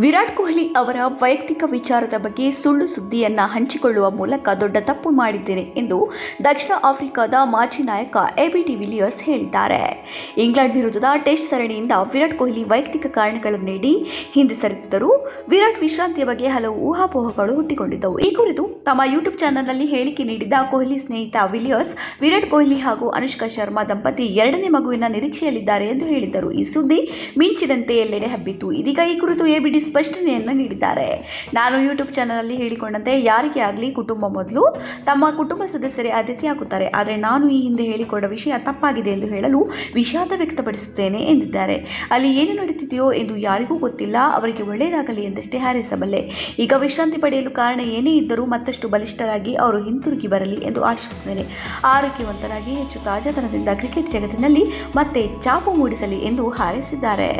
ವಿರಾಟ್ ಕೊಹ್ಲಿ ಅವರ ವೈಯಕ್ತಿಕ ವಿಚಾರದ ಬಗ್ಗೆ ಸುಳ್ಳು ಸುದ್ದಿಯನ್ನು ಹಂಚಿಕೊಳ್ಳುವ ಮೂಲಕ ದೊಡ್ಡ ತಪ್ಪು ಮಾಡಿದ್ದೇನೆ ಎಂದು ದಕ್ಷಿಣ ಆಫ್ರಿಕಾದ ಮಾಜಿ ನಾಯಕ ಎಬಿ ಡಿ ವಿಲಿಯರ್ಸ್ ಹೇಳಿದ್ದಾರೆ. ಇಂಗ್ಲೆಂಡ್ ವಿರುದ್ಧದ ಟೆಸ್ಟ್ ಸರಣಿಯಿಂದ ವಿರಾಟ್ ಕೊಹ್ಲಿ ವೈಯಕ್ತಿಕ ಕಾರಣಗಳನ್ನು ನೀಡಿ ಹಿಂದೆ ಸರಿದಿದ್ದರು ವಿರಾಟ್ ವಿಶ್ರಾಂತಿಯ ಬಗ್ಗೆ ಹಲವು ಊಹಾಪೋಹಗಳು ಹುಟ್ಟಿಕೊಂಡಿದ್ದವು. ಈ ಕುರಿತು ತಮ್ಮ ಯೂಟ್ಯೂಬ್ ಚಾನೆಲ್ನಲ್ಲಿ ಹೇಳಿಕೆ ನೀಡಿದ್ದ ಕೊಹ್ಲಿ ಸ್ನೇಹಿತ ವಿಲಿಯರ್ಸ್, ವಿರಾಟ್ ಕೊಹ್ಲಿ ಹಾಗೂ ಅನುಷ್ಕಾ ಶರ್ಮಾ ದಂಪತಿ ಎರಡನೇ ಮಗುವಿನ ನಿರೀಕ್ಷೆಯಲ್ಲಿದ್ದಾರೆ ಎಂದು ಹೇಳಿದ್ದರು. ಈ ಸುದ್ದಿ ಮಿಂಚಿದಂತೆ ಎಲ್ಲೆಡೆ ಹಬ್ಬಿತು ಇದೀಗ ಈ ಕುರಿತು ಎಬಿಡಿ ಸ್ಪಷ್ಟನೆಯನ್ನು ನೀಡಿದ್ದಾರೆ. ನಾನು ಯೂಟ್ಯೂಬ್ ಚಾನಲ್ನಲ್ಲಿ ಹೇಳಿಕೊಂಡಂತೆ, ಯಾರಿಗೆ ಆಗಲಿ ಕುಟುಂಬ ಮೊದಲು ತಮ್ಮ ಕುಟುಂಬ ಸದಸ್ಯರೇ ಆದ್ಯತೆಯಾಗುತ್ತಾರೆ ಆದರೆ ನಾನು ಈ ಹಿಂದೆ ಹೇಳಿಕೊಂಡ ವಿಷಯ ತಪ್ಪಾಗಿದೆ ಎಂದು ಹೇಳಲು ವಿಷಾದ ವ್ಯಕ್ತಪಡಿಸುತ್ತೇನೆ ಎಂದಿದ್ದಾರೆ. ಅಲ್ಲಿ ಏನು ನಡೆಯುತ್ತಿದೆಯೋ ಎಂದು ಯಾರಿಗೂ ಗೊತ್ತಿಲ್ಲ. ಅವರಿಗೆ ಒಳ್ಳೆಯದಾಗಲಿ ಎಂದಷ್ಟೇ ಹಾರೈಸಬಲ್ಲೆ. ಈಗ ವಿಶ್ರಾಂತಿ ಪಡೆಯಲು ಕಾರಣ ಏನೇ ಇದ್ದರೂ ಮತ್ತಷ್ಟು ಬಲಿಷ್ಠರಾಗಿ ಅವರು ಹಿಂತಿರುಗಿ ಬರಲಿ ಎಂದು ಆಶಿಸುತ್ತೇನೆ. ಆರೋಗ್ಯವಂತರಾಗಿ ಹೆಚ್ಚು ತಾಜಾತನದಿಂದ ಕ್ರಿಕೆಟ್ ಜಗತ್ತಿನಲ್ಲಿ ಮತ್ತೆ ಚಾಪು ಮೂಡಿಸಲಿ ಎಂದು ಹಾರೈಸಿದ್ದಾರೆ.